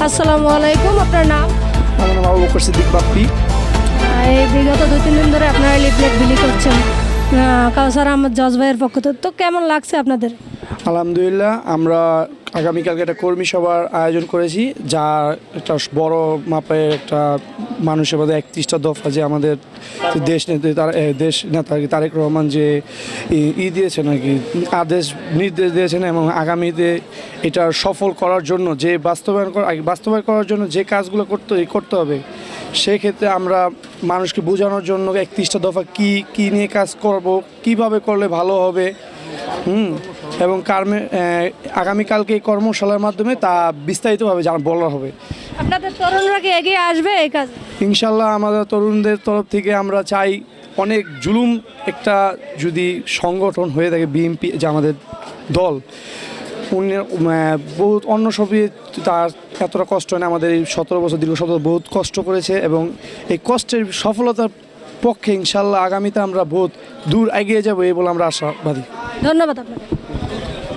আসসালামু আলাইকুম আপনার নাম? আমার নাম আবু বকর সিদ্দিক বাপ্পি। এই বিগত দুই তিন দিন ধরে আপনারা লিফলেট বিলি কাউসার আহমদ জজ ভাইয়ের পক্ষ থেকে। তো কেমন লাগছে আপনাদের? আলহামদুলিল্লাহ, আমরা আগামীকালকে একটা কর্মী সভার আয়োজন করেছি যা একটা বড় মাপের একটা মানুষের মধ্যে একত্রিশটা দফা যে আমাদের দেশ দেশ নেতা তারেক রহমান যে ই- দিয়েছেন আর কি, আদেশ, নির্দেশ দিয়েছেন এবং আগামীতে এটা সফল করার জন্য, যে বাস্তবায়ন বাস্তবায়ন করার জন্য যে কাজগুলো করতে করতে হবে, সেক্ষেত্রে আমরা মানুষকে বোঝানোর জন্য একত্রিশটা দফা কি কি নিয়ে কাজ করব কীভাবে করলে ভালো হবে হুম এবং কার্মে আগামীকালকে এই কর্মশালার মাধ্যমে তা বিস্তারিতভাবে জানা বলা হবে। আপনাদের তরুণরা কি এগিয়ে আসবে এই কাজে? ইনশাল্লাহ আমাদের তরুণদের তরফ থেকে আমরা চাই অনেক জুলুম একটা যদি সংগঠন হয়ে থাকে বিএনপি যে আমাদের দল আহ, বহুত অন্য সবই তার এতটা কষ্ট হয় না। আমাদের এই সতেরো বছর দীর্ঘ সতেরো বহুত কষ্ট করেছে এবং এই কষ্টের সফলতার পক্ষে ইনশাল্লাহ আগামীতে আমরা বহুত দূর এগিয়ে যাব এই বলে আমরা আশাবাদী। ধন্যবাদ আপনাকে